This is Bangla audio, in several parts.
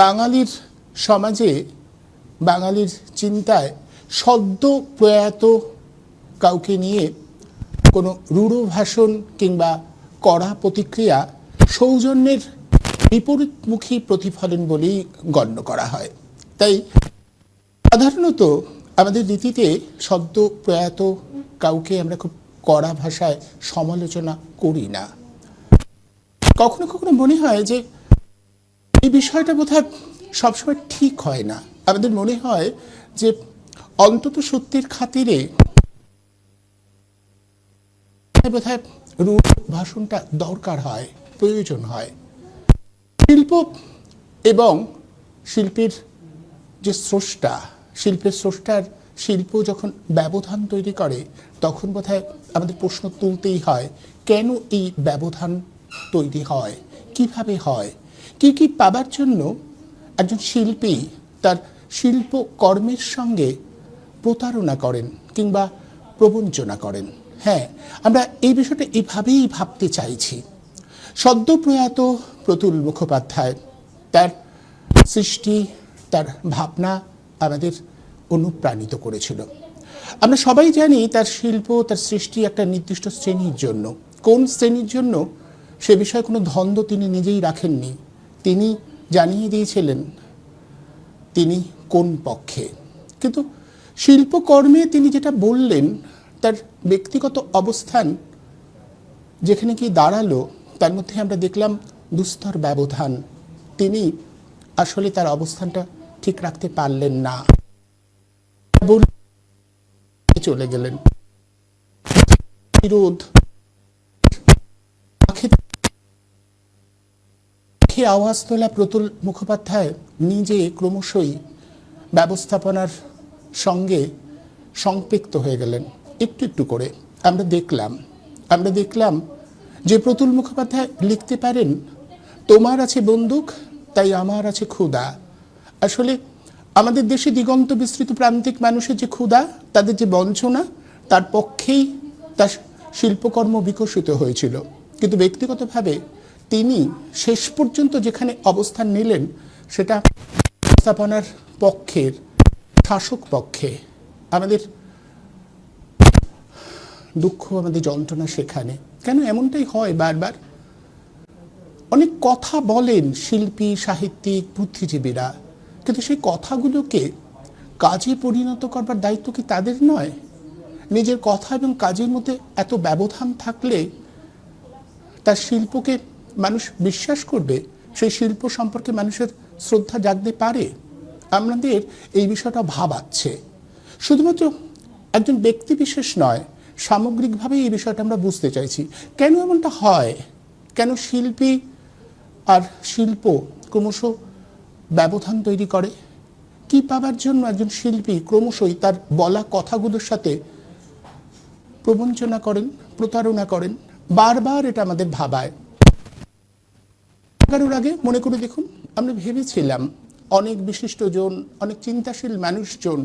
বাঙালির সমাজে, বাঙালির চিন্তায় সদ্য প্রয়াত কাউকে নিয়ে কোনো রূঢ় ভাষণ কিংবা কড়া প্রতিক্রিয়া সৌজন্যের বিপরীতমুখী প্রতিফলন বলেই গণ্য করা হয়। তাই সাধারণত আমাদের রীতিতে সদ্য প্রয়াত কাউকে আমরা খুব কড়া ভাষায় সমালোচনা করি না। কখনো কখনো মনে হয় যে এই বিষয়টা বোধহয় সবসময় ঠিক হয় না। আমাদের মনে হয় যে অন্তত সত্যের খাতিরে বোধহয় রূঢ় ভাষণটা দরকার হয়, প্রয়োজন হয়। শিল্প এবং শিল্পীর যে স্রষ্টা, শিল্পের স্রষ্টার শিল্প যখন ব্যবধান তৈরি করে, তখন বোধহয় আমাদের প্রশ্ন তুলতেই হয়, কেন এই ব্যবধান তৈরি হয়? কীভাবে হয়? কি কি পাবার জন্য একজন শিল্পী তার শিল্প কর্মের সঙ্গে প্রতারণা করেন কিংবা প্রবঞ্চনা করেন? হ্যাঁ আমরা এই বিষয়টা এভাবেই ভাবতে চাইছি। সদ্য প্রয়াত প্রতুল মুখোপাধ্যায় তার সৃষ্টি, তার ভাবনা আমাদের অনুপ্রাণিত করেছিল। আমরা সবাই জানি তার শিল্প, তার সৃষ্টি একটা নির্দিষ্ট শ্রেণির জন্য। কোন শ্রেণির জন্য সে বিষয়ে কোনো দ্বন্দ্ব তিনি নিজেই রাখেননি। তিনি জানিয়ে দিয়েছিলেন, তিনি কোন পক্ষে? কিন্তু শিল্পকর্মে তিনি যেটা বললেন, তার ব্যক্তিগত অবস্থান যেখানে কি দাঁড়াল, তার মধ্যে আমরা দেখলাম দুস্তর ব্যবধান। তিনি আসলে তার অবস্থানটা ঠিক রাখতে পারলেন না। চলে গেলেন বিরোধ মুখে আওয়াজ তোলা প্রতুল মুখোপাধ্যায় নিজে ক্রমশই ব্যবস্থাপনার সঙ্গে সম্পৃক্ত হয়ে গেলেন। একটু একটু করে আমরা দেখলাম আমরা দেখলাম যে প্রতুল মুখোপাধ্যায় লিখতে পারেন, তোমার আছে বন্দুক, তাই আমার আছে ক্ষুদা আসলে আমাদের দেশে দিগন্ত বিস্তৃত প্রান্তিক মানুষের যে ক্ষুদা তাদের যে বঞ্চনা, তার পক্ষেই তার শিল্পকর্ম বিকশিত হয়েছিল। কিন্তু ব্যক্তিগতভাবে তিনি শেষ পর্যন্ত যেখানে অবস্থান নিলেন, সেটা স্থাপনার পক্ষের শাসক পক্ষে। আমাদের দুঃখ, আমাদের যন্ত্রণা সেখানে। কেন এমনটাই হয় বারবার? অনেক কথা বলেন শিল্পী, সাহিত্যিক, বুদ্ধিজীবীরা, কিন্তু সেই কথাগুলোকে কাজে পরিণত করবার দায়িত্ব কি তাদের নয়? নিজের কথা এবং কাজের মধ্যে এত ব্যবধান থাকলে তার শিল্পকে মানুষ বিশ্বাস করবে, সেই শিল্প সম্পর্কে মানুষের শ্রদ্ধা জাগতে পারে। আমাদের এই বিষয়টা ভাবাচ্ছে। শুধুমাত্র একজন ব্যক্তি বিশেষ নয়, সামগ্রিকভাবে এই বিষয়টা আমরা বুঝতে চাইছি। কেন এমনটা হয়? কেন শিল্পী আর শিল্প ক্রমশ ব্যবধান তৈরি করে? কি পাবার জন্য একজন শিল্পী ক্রমশই তার বলা কথাগুলোর সাথে প্রবঞ্চনা করেন, প্রতারণা করেন? বারবার এটা আমাদের ভাবায়। কারোর আগে মনে করে দেখুন আমরা ভেবেছিলাম অনেক বিশিষ্টজন, অনেক চিন্তাশীল মানুষজন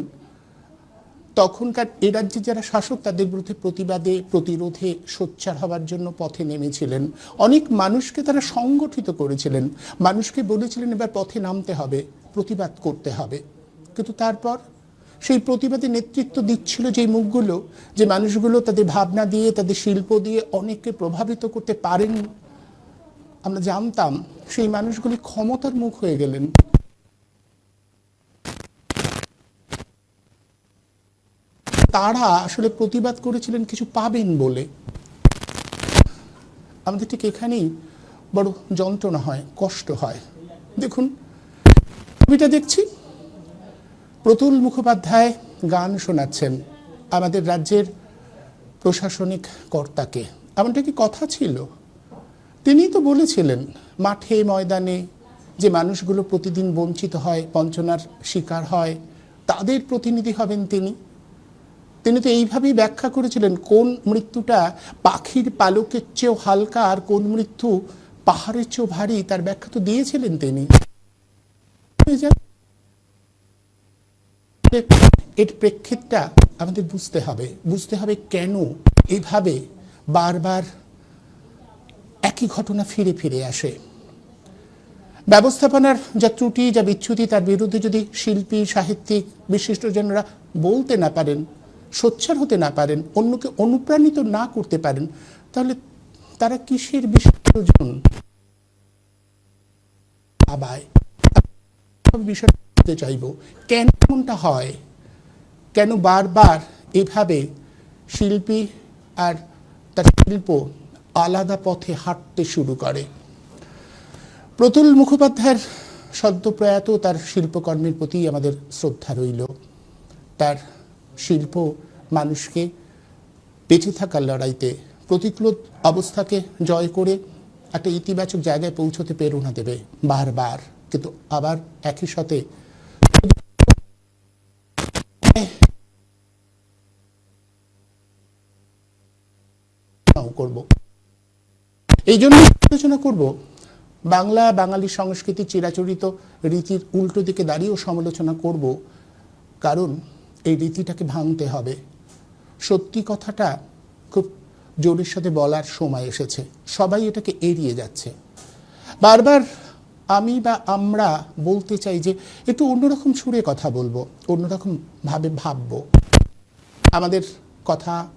তখনকার এ রাজ্যে যারা শাসক, তাদের বিরুদ্ধে প্রতিবাদে, প্রতিরোধে সোচ্চার হওয়ার জন্য পথে নেমেছিলেন। অনেক মানুষকে তারা সংগঠিত করেছিলেন। মানুষকে বলেছিলেন, এবার পথে নামতে হবে, প্রতিবাদ করতে হবে। কিন্তু তারপর সেই প্রতিবাদে নেতৃত্ব দিচ্ছিল যে মুখগুলো, যে মানুষগুলো তাদের ভাবনা দিয়ে, তাদের শিল্প দিয়ে অনেককে প্রভাবিত করতে পারেন আমরা জানতাম সেই মানুষগুলি ক্ষমতার মুখ হয়ে গেলেন। তারা আসলে প্রতিবাদ করেছিলেন কিছু পাবেন বলে। আমাদের ঠিক এখানেই বড় যন্ত্রণা হয়, কষ্ট হয়। দেখুন, ছবিটা দেখছি। প্রতুল মুখোপাধ্যায় গান শোনাচ্ছেন আমাদের রাজ্যের প্রশাসনিক কর্তাকে। এমনটা কি কথা ছিল? তিনিই তো বলেছিলেন, মাঠে, ময়দানে যে মানুষগুলো প্রতিদিন বঞ্চিত হয়, বঞ্চনার শিকার হয়, তাদের প্রতিনিধি হবেন তিনি। তিনি তো এইভাবেই ব্যাখ্যা করেছিলেন, কোন মৃত্যুটা পাখির পালকের চেয়েও হালকা আর কোন মৃত্যু পাহাড়ের চেয়েও ভারী, তার ব্যাখ্যা তো দিয়েছিলেন তিনি। এর প্রেক্ষিতটা আমাদের বুঝতে হবে বুঝতে হবে কেন এইভাবে বারবার একই ঘটনা ফিরে ফিরে আসে। ব্যবস্থাপনার যা ত্রুটি, যা বিচ্যুতি, তার বিরুদ্ধে যদি শিল্পী, সাহিত্যিক, বিশিষ্টজনরা বলতে না পারেন, সোচ্চার হতে না পারেন, অন্যকে অনুপ্রাণিত না করতে পারেন, তাহলে তারা কিসের বিসর্জন আবায় বলতে চাইব, কেন এমনটা হয়? কেন বারবার এভাবে শিল্পী আর তার শিল্প আলাদা পথে হাঁটতে শুরু করে। প্রতুল মুখোপাধ্যায়ের সদ্য প্রয়াত তার শিল্পকর্মের প্রতি আমাদের শ্রদ্ধা রইল। তার শিল্প মানুষকে বেঁচে থাকার লড়াইতে, প্রতিকূল অবস্থাকে জয় করে একটা ইতিবাচক জায়গায় পৌঁছতে প্রেরণা দেবে বারবার। কিন্তু আবার একই সাথে করব। এই জন্য আলোচনা করব। বাংলা বাঙালি সংস্কৃতি চিরাচরিত রীতির উল্টো দিকে দাঁড়িয়েও সমালোচনা করব, কারণ এই রীতিটাকে ভাঙতে হবে। সত্যি কথাটা খুব জোরের সাথে বলার সময় এসেছে। সবাই এটাকে এড়িয়ে যাচ্ছে। বারবার আমি বা আমরা বলতে চাই যে একটু অন্যরকম সুরে কথা বলব, অন্যরকম ভাবে ভাববো। আমাদের কথা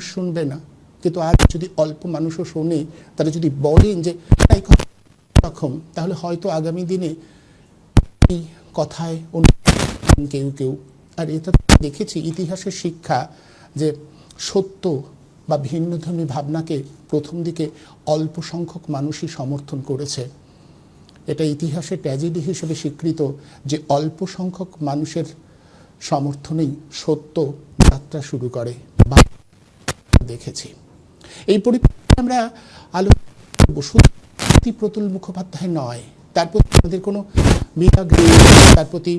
শুনবে না। কিন্তু আর যদি অল্প মানুষও শোনে, তারা যদি বলেন যে, এই রকম তাহলে হয়তো আগামী দিনে এই কথায় কেউ কেউ। আর এটা দেখেছি ইতিহাসের শিক্ষা যে সত্য বা ভিন্নধর্মী ভাবনাকে প্রথম দিকে অল্প সংখ্যক মানুষই সমর্থন করেছে। এটা ইতিহাসে ট্র্যাজেডি হিসেবে স্বীকৃত যে অল্প সংখ্যক মানুষের সমর্থনেই সত্য যাত্রা শুরু করে। বা দেখেছি। এই পরিপ্রেক্ষিতে আমরা আলোচনা শুধু প্রতুল মুখোপাধ্যায় নয়, তার প্রতি আমাদের কোনো বিরাগ নেই, তার প্রতি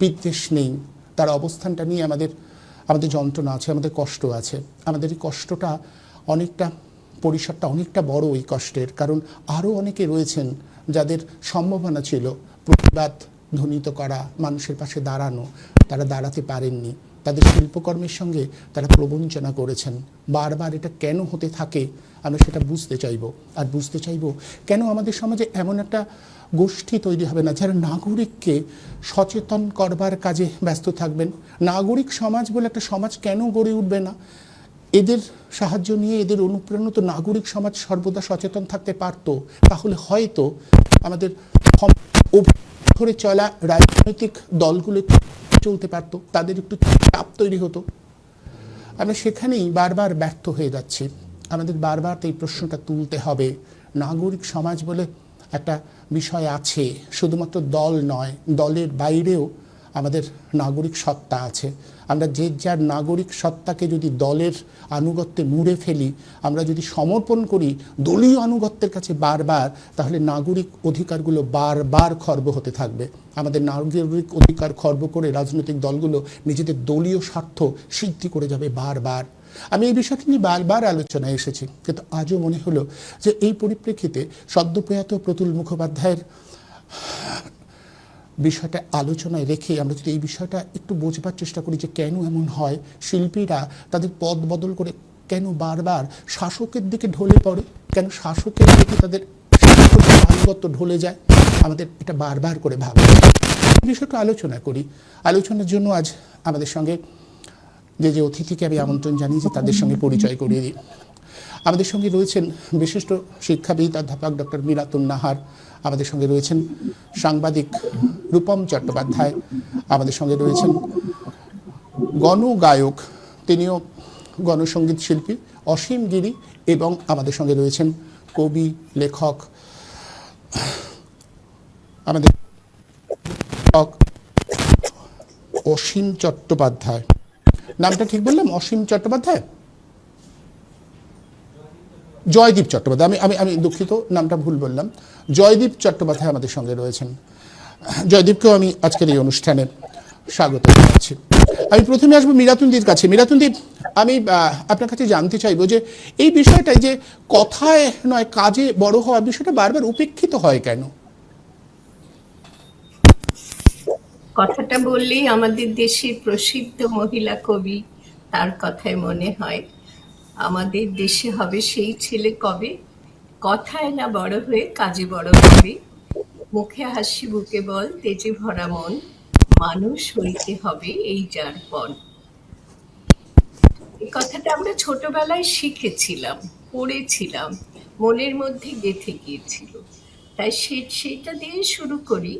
বিদ্বেষ নেই, তার অবস্থানটা নিয়ে আমাদের আমাদের যন্ত্রণা আছে, আমাদের কষ্ট আছে। আমাদের এই কষ্টটা অনেকটা, পরিসরটা অনেকটা বড় এই কষ্টের, কারণ আরও অনেকে রয়েছেন যাদের সম্ভাবনা ছিল প্রতিবাদ ধ্বনিত করা, মানুষের পাশে দাঁড়ানো, তারা দাঁড়াতে পারেননি। তাদের শিল্পকর্মের সঙ্গে তারা প্রবঞ্চনা করেছেন। বারবার এটা কেন হতে থাকে, আমরা সেটা বুঝতে চাইব। আর বুঝতে চাইব, কেন আমাদের সমাজে এমন একটা গোষ্ঠী তৈরি হবে না, যারা নাগরিককে সচেতন করবার কাজে ব্যস্ত থাকবেন? নাগরিক সমাজ বলে একটা সমাজ কেন গড়ে উঠবে না? এদের সাহায্য নিয়ে এদের অনুপ্রাণিত নাগরিক সমাজ সর্বদা সচেতন থাকতে পারত। তাহলে হয়তো আমাদের চলা রাজনৈতিক দলগুলো চলতে পারতো, তাদের একটু চাপ তৈরি হতো। আমরা সেখানেই বারবার ব্যর্থ হয়ে যাচ্ছি। আমাদের বারবার এই প্রশ্নটা তুলতে হবে। নাগরিক সমাজ বলে একটা বিষয় আছে, শুধুমাত্র দল নয়, দলের বাইরেও আমাদের নাগরিক সত্তা আছে। আমরা যে যার নাগরিক সত্তাকে যদি দলের আনুগত্যে মুড়ে ফেলি, আমরা যদি সমর্পণ করি দলীয় আনুগত্যের কাছে বারবার, তাহলে নাগরিক অধিকারগুলো বারবার খর্ব হতে থাকবে। আমাদের নাগরিক অধিকার খর্ব করে রাজনৈতিক দলগুলো নিজেদের দলীয় স্বার্থ সিদ্ধি করে যাবে বারবার। আমি এই বিষয়টি নিয়ে বারবার আলোচনায় এসেছি, কিন্তু আজও মনে হলো যে এই পরিপ্রেক্ষিতে সদ্যপ্রয়াত প্রতুল মুখোপাধ্যায়ের বিষয়টা আলোচনায় রেখে আমরা যদি এই বিষয়টা একটু বোঝবার চেষ্টা করি যে কেন এমন হয়, শিল্পীরা তাদের পদ বদল করে কেন বারবার শাসকের দিকে ঢলে পড়ে? কেন শাসকের দিকে তাদের আনুগত্য ঢলে যায়? আমাদের এটা বারবার করে। এই বিষয়টা আলোচনা করি। আলোচনার জন্য আজ আমাদের সঙ্গে যে যে অতিথিকে আমি আমন্ত্রণ জানিয়েছি তাদের সঙ্গে পরিচয় করিয়ে দিই। আমাদের সঙ্গে রয়েছেন বিশিষ্ট শিক্ষাবিদ, অধ্যাপক ডক্টর মিরাতুন নাহার আমাদের সঙ্গে রয়েছেন সাংবাদিক রূপম চট্টোপাধ্যায় আমাদের সঙ্গে রয়েছেন গণগায়ক, তিনিও গণসঙ্গীত শিল্পী অসীম গিরি এবং আমাদের সঙ্গে রয়েছেন কবি, লেখক, আমাদের অসীম চট্টোপাধ্যায়। নামটা ঠিক বললাম? অসীম চট্টোপাধ্যায়? জয়দীপ চট্টোপাধ্যায়। আমি আমি আমি দুঃখিত, নামটা ভুল বললাম। জয়দীপ চট্টোপাধ্যায় আমাদের সঙ্গে রয়েছেন। জয়দীপকেও আমি আজকের এই অনুষ্ঠানে স্বাগত জানাচ্ছি। আমি প্রথমে আসব মিরাতুনদীর কাছে। মিরাতুনদীপ আমি আপনার কাছে জানতে চাইব যে এই বিষয়টাই যে কথায় নয়, কাজে বড় হওয়া বিষয়টা বারবার উপেক্ষিত হয় কেন? কথাটা বললেই আমাদের দেশের প্রসিদ্ধ মহিলা কবি তার কথায় মনে হয়। আমাদের দেশে হবে সেই ছেলে কবে? কথায় না বড় হয়ে কাজে বড় হবে। মুখে হাসি, বুকে বল, তেজে ভরা মন, মানুষ হইতে হবে এই যার পণ। এই কথাটা আমরা ছোটবেলায় শিখেছিলাম, পড়েছিলাম, মনের মধ্যে গেঁথে গিয়েছিল। তাই সে সেটা দিয়ে শুরু করি।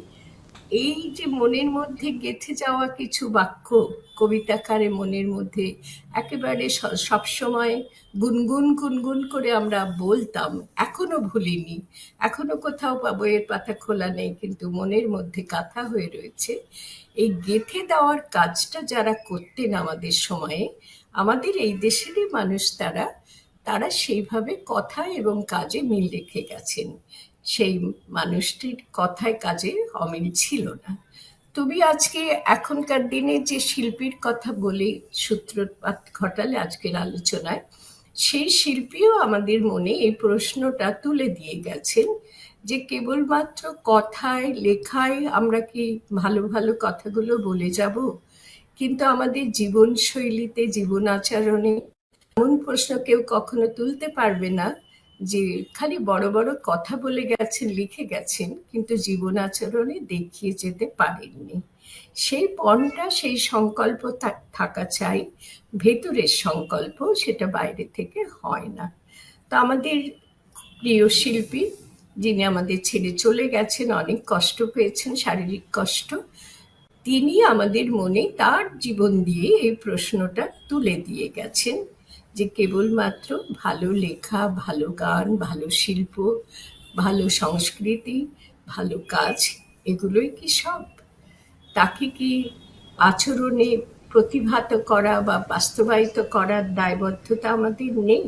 এই যে মনের মধ্যে গেঁথে যাওয়া কিছু বাক্য কবিতাকারে মনের মধ্যে একেবারে সবসময় গুনগুন গুনগুন করে আমরা বলতাম, এখনও ভুলিনি, এখনও কোথাও বইয়ের পাতা খোলা নেই, কিন্তু মনের মধ্যে কাঁথা হয়ে রয়েছে। এই গেঁথে দেওয়ার কাজটা যারা করতেন আমাদের সময়ে, আমাদের এই দেশেরই মানুষ তারা তারা সেইভাবে কথা এবং কাজে মিল রেখে গেছেন। সেই মানুষটির কথায় কাজে অমিল ছিল না। তুমি আজকে এখনকার দিনে যে শিল্পীর কথা বলে সূত্রপাত ঘটালে আজকের আলোচনায়, সেই শিল্পীও আমাদের মনে এই প্রশ্নটা তুলে দিয়ে গেছেন যে কেবলমাত্র কথায়, লেখায় আমরা কি ভালো ভালো কথাগুলো বলে যাব? কিন্তু আমাদের জীবনশৈলীতে জীবন আচরণে এমন প্রশ্ন কেউ কখনো তুলতে পারবে না যে খালি বড় বড় কথা বলে গেছেন, লিখে গেছেন, কিন্তু জীবন আচরণে দেখিয়ে যেতে পারেননি। সেই পণটা, সেই সংকল্প থাকা চাই, ভেতরের সংকল্প সেটা বাইরে থেকে হয় না। তো আমাদের প্রিয় শিল্পী, যিনি আমাদের ছেড়ে চলে গেছেন, অনেক কষ্ট পেয়েছেন, শারীরিক কষ্ট তিনি আমাদের মনে তার জীবন দিয়ে এই প্রশ্নটা তুলে দিয়ে গেছেন। যে কেবলমাত্র ভালো লেখা, ভালো গান, ভালো শিল্প, ভালো সংস্কৃতি, ভালো কাজ, এগুলোই কি সব? তাকে কি আচরণে প্রতিভাত করা বা বাস্তবায়িত করার দায়বদ্ধতা আমাদের নেই?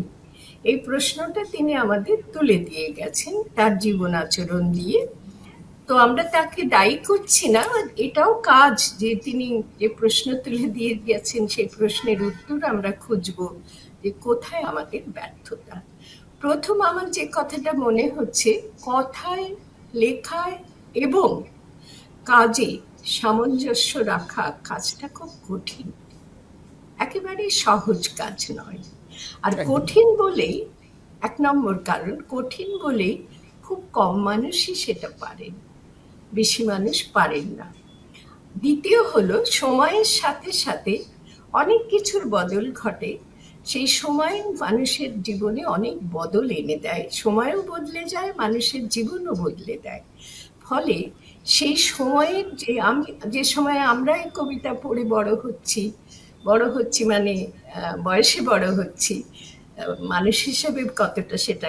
এই প্রশ্নটা তিনি আমাদের তুলে দিয়ে গেছেন তার জীবন আচরণ দিয়ে। তো আমরা তাকে দায়ী করছি না, এটাও কাজ যে তিনি যে প্রশ্ন তুলে দিয়ে গেছেন সেই প্রশ্নের উত্তর আমরা খুঁজব। যে কোথায় আমাদের ব্যর্থতা। প্রথম আমার যে কথাটা মনে হচ্ছে কথায় লেখায় এবং কাজে সামঞ্জস্য রাখা কাজটা খুব কঠিন। একেবারে সহজ কাজ নয়। আর কঠিন বলেই এক নম্বর কারণ কঠিন বলেই খুব কম মানুষই সেটা পারেন বেশি মানুষ পারেন না। দ্বিতীয় হলো সময়ের সাথে সাথে অনেক কিছুর বদল ঘটে সেই সময় মানুষের জীবনে অনেক বদল এনে দেয়। সময়ও বদলে যায়, মানুষের জীবনও বদলে দেয়। ফলে সেই সময়ের যে আমি, যে সময়ে আমরা এই কবিতা পড়ে বড় হচ্ছি বড় হচ্ছি মানে বয়সে বড় হচ্ছি মানুষ হিসেবে কতটা সেটা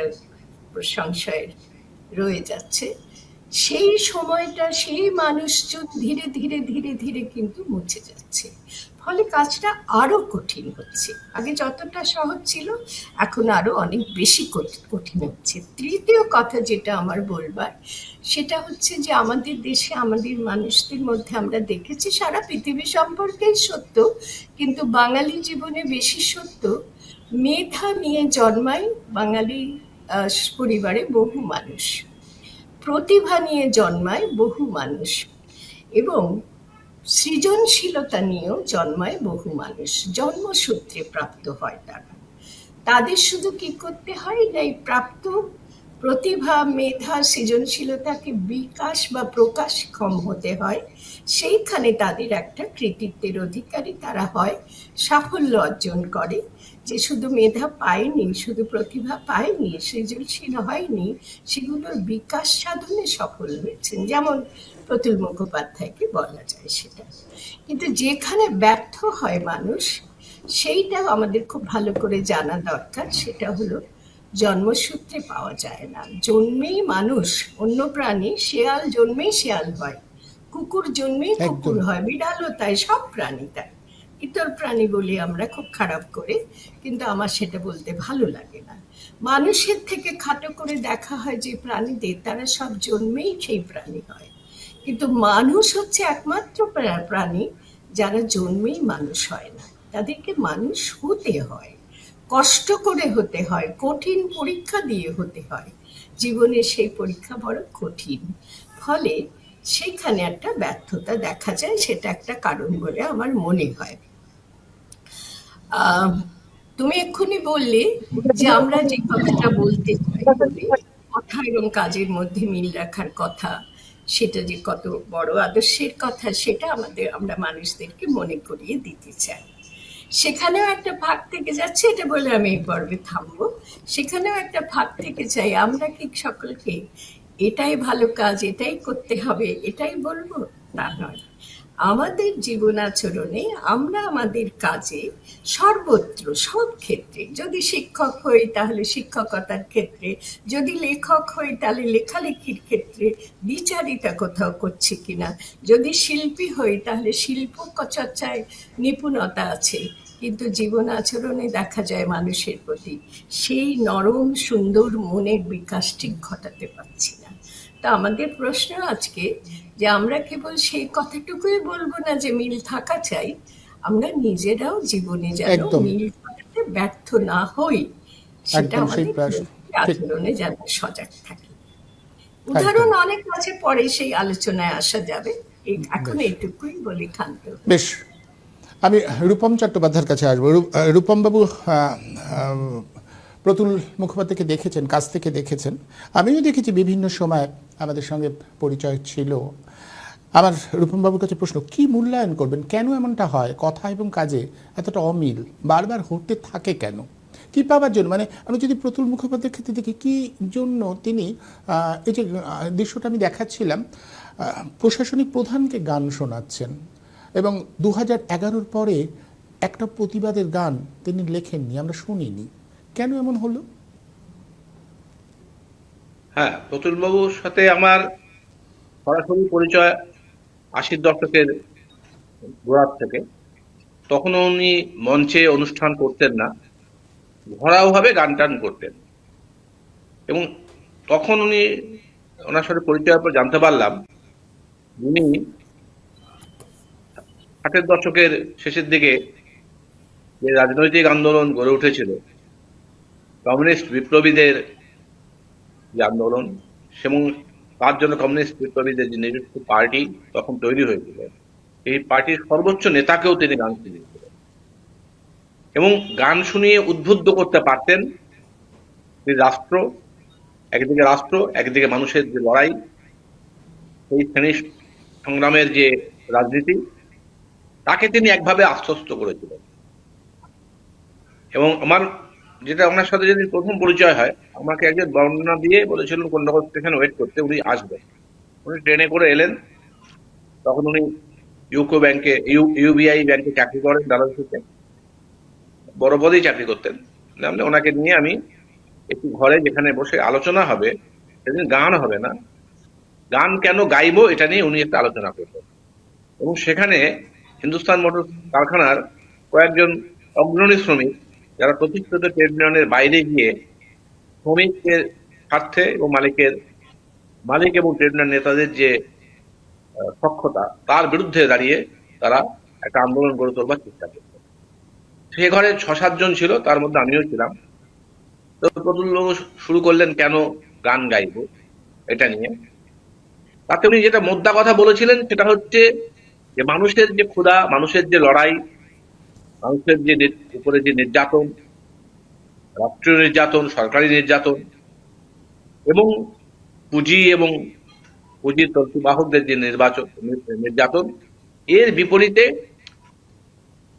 সংশয়ের রয়ে যাচ্ছে। সেই সময়টা সেই মানুষজন ধীরে ধীরে ধীরে ধীরে কিন্তু মুছে যাচ্ছে। ফলে কাজটা আরও কঠিন হচ্ছে। আগে যতটা সহজ ছিল, এখন আরও অনেক বেশি কঠ- কঠিন হচ্ছে। তৃতীয় কথা যেটা আমার বলবার, সেটা হচ্ছে যে আমাদের দেশে আমাদের মানুষদের মধ্যে আমরা দেখেছি, সারা পৃথিবী সম্পর্কেই সত্য, কিন্তু বাঙালি জীবনে বেশি সত্য, মেধা নিয়ে জন্মায় বাঙালি পরিবারে বহু মানুষ। প্রতিভা নিয়ে জন্মায় বহু মানুষ। এবং সৃজনশীলতা নিয়েও জন্মায় বহু মানুষ। জন্মসূত্রে প্রাপ্ত হয় তারা। তাদের শুধু কি করতে হয়? না এই প্রাপ্ত প্রতিভা, মেধা, সৃজনশীলতাকে বিকাশ বা প্রকাশক্ষম হতে হয়। সেইখানে তাদের একটা কৃতিত্বের অধিকারী তারা হয়, সাফল্য অর্জন করে। যে শুধু মেধা পায়নি, শুধু প্রতিভা পায়নি, সৃজনশীল হয়নি, সেগুলোর বিকাশ সাধনে সফল হয়েছেন। যেমন প্রতুল মুখোপাধ্যায়কে বলা যায় সেটা। কিন্তু যেখানে ব্যর্থ হয় মানুষ সেইটা আমাদের খুব ভালো করে জানা দরকার। সেটা হলো জন্মসূত্রে পাওয়া যায় না। জন্মেই মানুষ অন্য প্রাণী শেয়াল জন্মেই শেয়াল হয়। কুকুর জন্মেই কুকুর হয়। বিড়ালও তাই সব প্রাণী তাই। ইতর প্রাণী বলি আমরা খুব খারাপ করে কিন্তু আমার সেটা বলতে ভালো লাগে না। মানুষের থেকে খাটো করে দেখা হয় যে প্রাণীদের তারা সব জন্মেই সেই প্রাণী হয়। কিন্তু মানুষ হচ্ছে একমাত্র প্রাণী যারা জন্মেই মানুষ হয় না। তাদেরকে মানুষ হতে হয় কষ্ট করে হতে হয় কঠিন পরীক্ষা দিয়ে হতে হয়। জীবনে সেই পরীক্ষা বড় কঠিন। ফলে সেখানে একটা ব্যর্থতা দেখা যায় সেটা একটা কারণ বলে আমার মনে হয়। আহ, তুমি এক্ষুনি বললে যে আমরা যে কথাটা বলতে চাই কথা এবং কাজের মধ্যে মিল রাখার কথা। সেটা যে কত বড় আদর্শের কথা, সেটা আমাদের, আমরা মানুষদেরকে মনে করিয়ে দিতে চাই। সেখানেও একটা ভাগ থেকে যাচ্ছে, এটা বলে আমি এই পর্বে থামবো। সেখানেও একটা ভাগ থেকে চাই আমরা কি সকলকে এটাই ভালো কাজ, এটাই করতে হবে, এটাই বলব? তা নয়। আমাদের জীবন আচরণে আমরা আমাদের কাজে সর্বত্র, সব ক্ষেত্রে, যদি শিক্ষক হই তাহলে শিক্ষকতার ক্ষেত্রে, যদি লেখক হই তাহলে লেখালেখির ক্ষেত্রে, বিচারিতা কোথাও করছি কিনা, যদি শিল্পী হই তাহলে শিল্প চর্চায় নিপুণতা আছে, কিন্তু জীবন আচরণে দেখা যায় মানুষের প্রতি সেই নরম, সুন্দর মনের বিকাশ ঠিক ঘটাতে পারছি না। তা আমাদের প্রশ্ন আজকে যে আমরা কেবল সেই কথাটুকুই বলব না যে মিল থাকা চাই আমরা নিজেরাও জীবনে যেন মিল থাকতে ব্যর্থ না হই সেটা আমাদের আচরণে যেন সজাগ থাকি। উদাহরণ অনেক আছে পরে সেই আলোচনায় আসা যাবে। এখন এইটুকুই বলি খান্ত। বেশ। আমি রূপম চট্টোপাধ্যায়ের কাছে আসব। রূপম বাবু প্রতুল মুখোপাধ্যায়কে দেখেছেন, কাছ থেকে দেখেছেন। আমিও দেখেছি বিভিন্ন সময় আমাদের সঙ্গে পরিচয় ছিল। আমার রূপমবাবুর কাছে প্রশ্ন, কি মূল্যায়ন করবেন? কেন এমনটা হয়? কথা এবং কাজে এতটা অমিল। বারবার হতে থাকে কেন? কি পাওয়ার জন্য? মানে আমি যদি প্রতুল মুখোপাধ্যায়ের ক্ষেত্রে দেখি, কি জন্য তিনি এই যে দৃশ্যটা আমি দেখাচ্ছিলাম প্রশাসনিক প্রধানকে গান শোনাচ্ছেন এবং দু হাজার পরে একটা প্রতিবাদের গান তিনি লেখেননি, আমরা শুনিনি। কেন এমন হলো? হ্যাঁ প্রতুলবাবুর সাথে আমার সরাসরি পরিচয় আশির দশকের গোড়ার থেকে। তখনও উনি মঞ্চে অনুষ্ঠান করতেন না ঘরাওভাবে গান টান করতেন। এবং তখন উনি ওনার সাথে পরিচয়ের পর জানতে পারলাম, উনি ষাটের দশকের শেষের দিকে যে রাজনৈতিক আন্দোলন গড়ে উঠেছিল কমিউনিস্ট বিপ্লবীদের যে আন্দোলন এবং তার জন্য কমিউনিস্ট বিপ্লবীদের যে নিযুক্ত পার্টি তখন তৈরি হয়েছিল। এই পার্টির সর্বোচ্চ নেতাকেও তিনি গান শুনিয়েছিলেন। এবং গান শুনিয়ে উদ্বুদ্ধ করতে পারতেন তিনি রাষ্ট্র, একদিকে রাষ্ট্র, একদিকে মানুষের যে লড়াই, সেই শ্রেণি সংগ্রামের যে রাজনীতি, তাকে তিনি একভাবে আশ্বস্ত করেছিলেন। এবং আমার যেটা ওনার সাথে যদি প্রথম পরিচয় হয়, আমাকে একজন বর্ণনা দিয়ে বলেছিলেন কন্যাকুমার স্টেশনে ওয়েট করতে, উনি আসবেন। উনি ট্রেনে করে এলেন। তখন উনি ইউকো ব্যাংকে ইউ ইউবিআই ব্যাংকে চাকরি করেন ডালাসিতে বড় পদেই চাকরি করতেন। তাহলে ওনাকে নিয়ে আমি একটি ঘরে যেখানে বসে আলোচনা হবে, সেদিন গান হবে না। গান কেন গাইবো এটা নিয়ে উনি একটা আলোচনা করবেন এবং সেখানে হিন্দুস্তান মোটর কারখানার কয়েকজন অগ্রণী শ্রমিক যারা প্রতিষ্ঠিত ট্রেড ইউনিয়নের বাইরে গিয়ে শ্রমিকের স্বার্থে এবং মালিকের, মালিক এবং ট্রেড ইউনিয়ন নেতাদের যে সক্ষতা, তার বিরুদ্ধে দাঁড়িয়ে তারা একটা আন্দোলন গড়ে তোলবার চেষ্টা করছে। সে ঘরে ছ সাতজন ছিল, তার মধ্যে আমিও ছিলাম। তো প্রতুলবাবু শুরু করলেন কেন গান গাইব, এটা নিয়ে। তাতে উনি যেটা মোদ্দা কথা বলেছিলেন, সেটা হচ্ছে যে মানুষের যে ক্ষুধা, মানুষের যে লড়াই মানুষের যে উপরে যে নির্যাতন, রাষ্ট্রীয় নির্যাতন, সরকারি নির্যাতন, এবং পুঁজি এবং পুঁজির তন্তুবাহকদের যে নির্বাচন নির্যাতন, এর বিপরীতে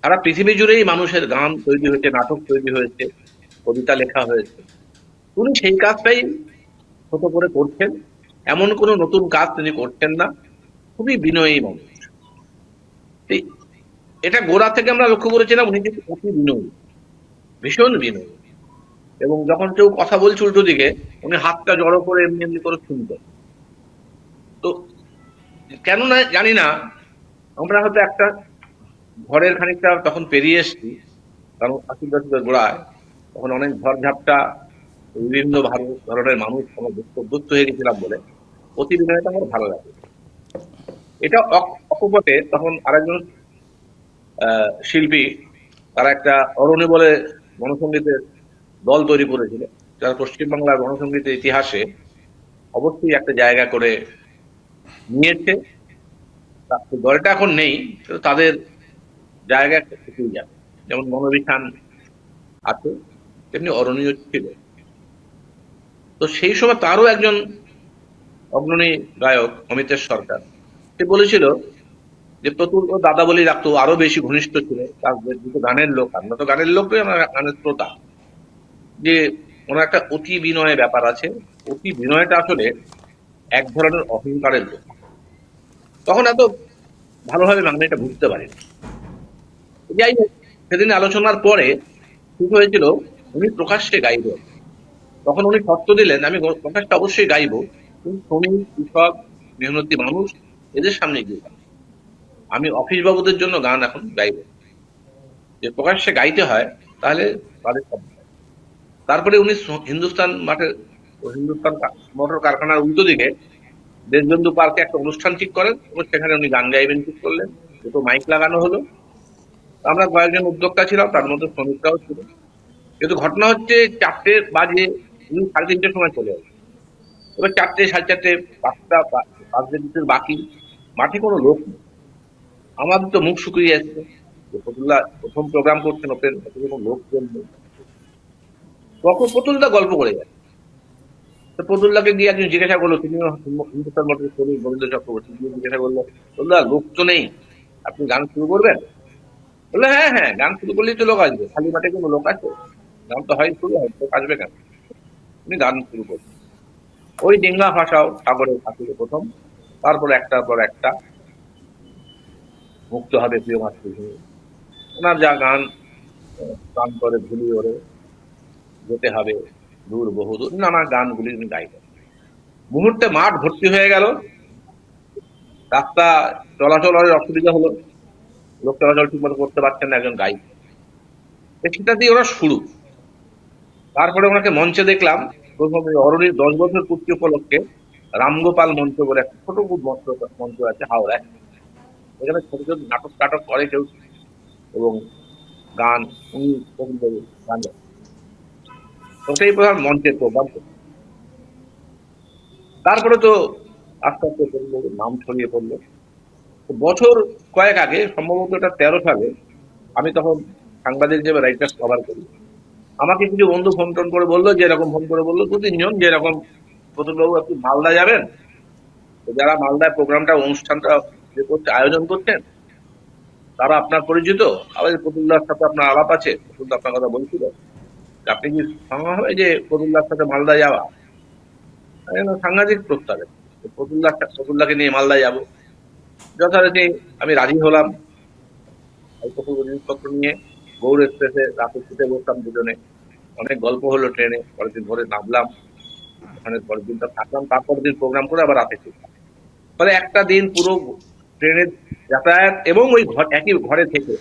সারা পৃথিবী জুড়েই মানুষের গান তৈরি হয়েছে, নাটক তৈরি হয়েছে, কবিতা লেখা হয়েছে। উনি সেই কাজটাই ছোট করে করছেন। এমন কোনো নতুন কাজ তিনি করছেন না। খুবই বিনয়ী মানুষ। এটা গোড়া থেকে আমরা লক্ষ্য করেছিলাম উনি কিন্তু অতি বিনয়ী। ভীষণ বিনয়ী। এবং যখন কেউ কথা বলছে উল্টো দিকে, উনি হাতটা জড়ো করে এমনি এমনি করে শুনতেন তো কেন না জানি না, আমরা হয়তো একটা ঘরের খানিকটা তখন পেরিয়ে এসছি, কারণ আশি দশকের গোড়ায় তখন অনেক ঝড়ঝাপটা, বিভিন্ন ধরনের মানুষ আমরা হয়ে গেছিলাম বলে। অতি বিনয়টা আমার ভালো লাগে। এটা অক- অকপটে তখন আরেকজন শিল্পী, তারা একটা অরণ্য বলে গণসঙ্গীতের দল তৈরি করেছিল। যারা পশ্চিমবাংলার গণসঙ্গীতের ইতিহাসে অবশ্যই একটা জায়গা করে নিয়েছে। দলটা এখন নেই তাদের জায়গা একটা যাবে। যেমন মনোবিধান আছে, তেমনি অরণীয় ছিল। তো সেই সময় তারও একজন অগ্রণী গায়ক অমিতেশ সরকার, সে বলেছিল যে প্রতুল ও দাদা বলি রাখতো, আরও বেশি ঘনিষ্ঠ ছিল, তার দুটো গানের লোক, আমরা তো গানের লোক গানের শ্রোতা। যে ওনার একটা অতি বিনয় ব্যাপার আছে, অতি বিনয়টা আসলে এক ধরনের অহংকারের লোক। তখন এত ভালোভাবে বাংলাটা বুঝতে পারিনি। যাই হোক, সেদিন আলোচনার পরে ঠিক হয়েছিল, উনি প্রকাশ্যে গাইবেন তখন উনি শর্ত দিলেন, আমি প্রকাশ্যে অবশ্যই গাইবো, কিন্তু শ্রমিক কৃষক, মেহনতি মানুষ, এদের সামনে গিয়ে গাইবো। আমি অফিস বাবুদের জন্য গান এখন গাইবো। যে প্রকাশ্যে গাইতে হয়, তাহলে তাদের তারপরে উনি হিন্দুস্তান মাঠের হিন্দুস্তান মোটর কারখানার উল্টো দিকে দেশবন্ধু পার্কে একটা অনুষ্ঠান ঠিক করেন এবং সেখানে উনি গান গাইবেন ঠিক করলেন। দুটো মাইক লাগানো হলো। আমরা কয়েকজন উদ্যোক্তা ছিলাম, তার মধ্যে শ্রমিকরাও ছিল। কিন্তু ঘটনা হচ্ছে চারটে বাজে, উনি সাড়ে তিনটের সময় চলে আসে এবার চারটে, সাড়ে চারটে, পাঁচটা পা- পাঁচটা দিতের বাকি। মাঠে কোনো লোক নেই। আমাদের তো মুখ শুকিয়ে যাচ্ছে। ফতুল্লা প্রথম প্রোগ্রাম করছেন, ওপেন। কোনো লোক নেই। তখন প্রতুলদা গল্প করে যায় তো গিয়ে একজন জিজ্ঞাসা করল তিনি হিন্দুস্তান মঠের শ্রমিক গোবিন্দ চক্রবর্তী? গিয়ে জিজ্ঞাসা করল প্রতুলদা লোক তো নেই। আপনি গান শুরু করবেন? বলল হ্যাঁ হ্যাঁ গান শুরু করলেই তো লোক আসবে। খালি মাঠে কোনো লোক আছে? গান তো হয় শুরু, হয় লোক আসবে কেন? তুমি গান শুরু করবেন ওই ডিঙ্গা ভাষাও সাগরের ঠাকুরে প্রথম, তারপর একটার পর একটা মুক্ত হবে প্রিয় মাতৃভূমি। ওনার যা গান গান করে ভুলি ওরে, যেতে হবে দূর বহুদূর। নানা গানগুলি উনি গাইতেন মুহূর্তে মাঠ ভর্তি হয়ে গেল। রাস্তা চলাচলের অসুবিধা হলো। লোক চলাচল ঠিক মতো করতে পারছেন না একজন গাইড সেটা দিয়ে ওরা শুরু। তারপরে ওনাকে মঞ্চে দেখলাম। প্রথমে অরণির দশ বছর পূর্তি উপলক্ষে রামগোপাল মঞ্চ বলে একটা ছোট মঞ্চ মঞ্চ আছে হাওড়ায়। এখানে ছোট ছোট নাটক টাটক করে কেউ এবং গান, উনি গান। ওটাই প্রধান মঞ্চের প্রোগ্রাম তারপরে তো আস্তে আস্তে নাম ছড়িয়ে পড়ল। তো বছর কয়েক আগে, সম্ভবত এটা তেরো সালে, আমি তখন সাংবাদিক হিসেবে রাইটার্স কভার করি। আমাকে কিছু বন্ধু ফোন টোন করে বলল, যে এরকম ফোন করে বলল দু তিনজন যে এরকম প্রতুলবাবু একটু মালদা যাবেন? তো যারা মালদায় প্রোগ্রামটা অনুষ্ঠানটা যে করছে আয়োজন করছেন, তারা আপনার পরিচিত আমাদের প্রতুলদার সাথে আপনার আলাপ আছে প্রতুলদা আপনার কথা বলছিল। আপনি কি সম্ভব হবে যে প্রতুলদার সাথে মালদা যাওয়া? সাংঘাতিক প্রস্তাবে। প্রতুলদা প্রতুলদাকে নিয়ে মালদা যাব। যথারীতি আমি রাজি হলাম। জিনিসপত্র নিয়ে গৌড় এক্সপ্রেসে রাতে ছুটে বসলাম দুজনে। অনেক গল্প হলো ট্রেনে, পরের দিন ভোরে নামলাম। ওখানে পরের দিনটা থাকলাম, তারপরের দিন প্রোগ্রাম করে আবার রাতে ফিরলাম। ফলে একটা দিন পুরো ট্রেনের যাতায়াত এবং ওই ঘর একই ঘরে থেকে।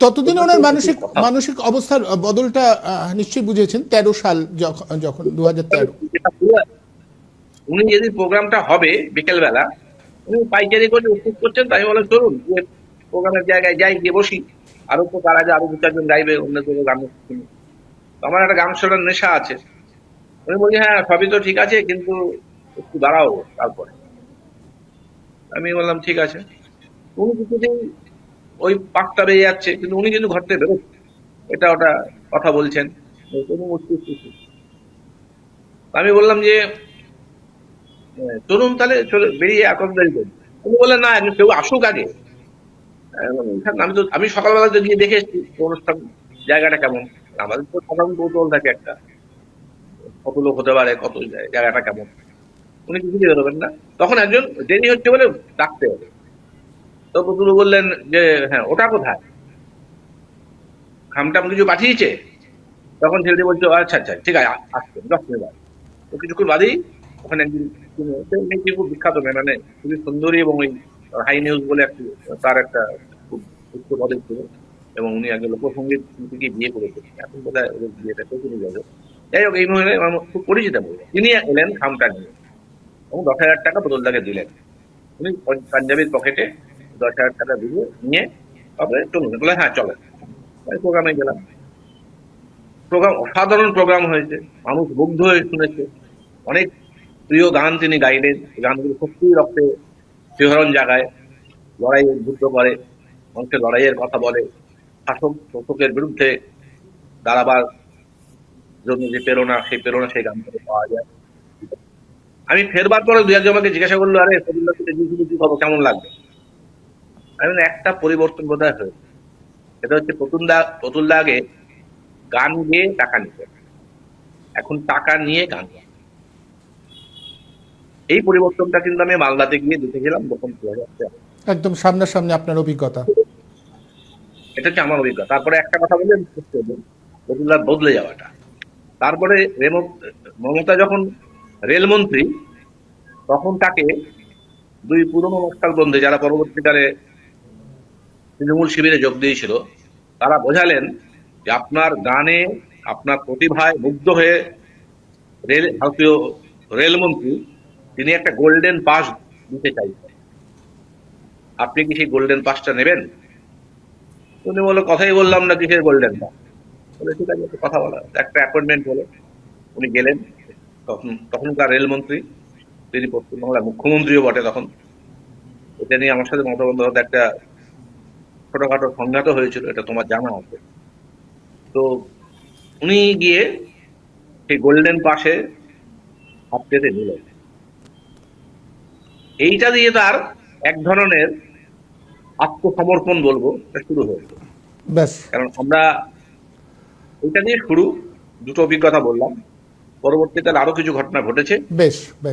ততদিন ওনার মানসিক মানসিক অবস্থার বদলটা নিশ্চয়ই বুঝেছেন তেরো সাল যখন দু হাজার তেরো উনি যদি প্রোগ্রামটা হবে বিকেল বেলা উনি পাইকারি করে উপস্থিত করছেন তাই বলে চলুন যে প্রোগ্রামের জায়গায় যাই গিয়ে বসি। আরও তো তার আগে আরও দু চারজন গাইবে অন্য কেউ গান শুনি আমার একটা গান শোনার নেশা আছে। উনি বলছি হ্যাঁ সবই তো ঠিক আছে কিন্তু একটু দাঁড়াও তারপরে। আমি বললাম ঠিক আছে। উনি কিছুদিন ওই বেরিয়ে যাচ্ছে কিন্তু উনি কিন্তু ঘর থেকে এটা ওটা কথা বলছেন। আমি বললাম যে চলুন তাহলে বেরিয়ে উনি বললেন না কেউ আসুক আগে। আমি বললাম, "এখানে আমি তো আমি সকালবেলা তো গিয়ে দেখে এসেছি অনুষ্ঠান জায়গাটা কেমন। আমাদের তো সাধারণ কৌতূহল থাকে একটা। কত লোক হতে পারে কত জায়গাটা কেমন। উনি কিছু বেরোবেন না। তখন একজন দেরি হচ্ছে বলে ডাকতে হবে। তো পুতুল বললেন যে হ্যাঁ ওটা কোথায়? খামটাম কিছু পাঠিয়েছে, তখন ছেলেটি বলছে আচ্ছা আচ্ছা ঠিক আছে আসছে, দশ মিনিট বাদে।" তো কিছুক্ষণ বাদেই ওখানে একজন খুব বিখ্যাত মেয়ে মানে খুবই সুন্দরী এবং ওই হাই নিউজ বলে একটি, তার একটা খুব উচ্চ পদে ছিল। এবং উনি একজন লোকসঙ্গীত শিল্পীকে বিয়ে করেছেন। এখন বোধ হয় ওদের বিয়েটা নিয়ে যাবে যাই হোক, এই মহিলা আমার খুব পরিচিত মহিলা তিনি এলেন খামটা নিয়ে এবং দশ হাজার টাকা প্রদলদাকে দিলেন। উনি পাঞ্জাবির পকেটে দশ হাজার টাকা দিয়ে নিয়ে তারপরে চলুন বলে হ্যাঁ চলে। প্রোগ্রামে গেলাম। প্রোগ্রাম অসাধারণ প্রোগ্রাম হয়েছে। মানুষ মুগ্ধ হয়ে শুনেছে। অনেক প্রিয় গান তিনি গাইলেন। গানগুলো সত্যি রক্তে শিহরণ জাগায়। লড়াই উদ্বুদ্ধ করে মানুষের লড়াইয়ের কথা বলে। শাসক, শোষকের বিরুদ্ধে দাঁড়াবার জন্য যে প্রেরণা, সেই প্রেরণা সেই গান থেকে পাওয়া যায়। আমি ফেরবার পরে দু একজন আমাকে জিজ্ঞাসা করল, আরে খবর? কেমন লাগবে আমি একটা পরিবর্তন বোধ হয় হয়েছে। সেটা হচ্ছে প্রতুলদা প্রতুলদা আগে গান গেয়ে টাকা নিতে এখন টাকা নিয়ে গান এই পরিবর্তনটা কিন্তু আমি মালদাতে গিয়ে দেখেছিলাম দু তেরো। একদম সামনাসামনি আপনার অভিজ্ঞতা। এটা হচ্ছে আমার অভিজ্ঞতা। তারপরে একটা কথা বলে প্রতুলদার বদলে যাওয়াটা। তারপরে মমতা যখন রেলমন্ত্রী তখন তাকে দুই পুরনো নকশাল বন্ধু যারা পরবর্তীকালে তৃণমূল শিবিরে যোগ দিয়েছিল, তারা বোঝালেন যে আপনার গানে আপনার প্রতিভায় মুগ্ধ হয়ে রেল, ভারতীয় রেলমন্ত্রী, তিনি একটা গোল্ডেন পাস দিতে চাইছেন। আপনি কি সেই গোল্ডেন পাসটা নেবেন? উনি বলল, কথাই বললাম না কিসের গোল্ডেন পাস? বলে, ঠিক আছে কথা বলা একটা অ্যাপয়েন্টমেন্ট হলো উনি গেলেন, তখন, তখনকার রেলমন্ত্রী, তিনি পশ্চিমবাংলার মুখ্যমন্ত্রীও বটে তখন। এটা নিয়ে আমার সাথে মমতা বন্দ্যোপাধ্যায় একটা ছোটখাটো সংঘাত হয়েছিল এটা তোমার জানা আছে। তো উনি গিয়ে সেই গোল্ডেন পাশে হাত পেতে নিলেন। এইটা দিয়ে তার এক ধরনের আত্মসমর্পণ বলব শুরু হয়েছে ব্যাস। কারণ আমরা এটা দিয়ে শুরু দুটো অভিজ্ঞতা বললাম। পরবর্তীকালে আরও কিছু ঘটনা ঘটেছে। বেশ বেশ।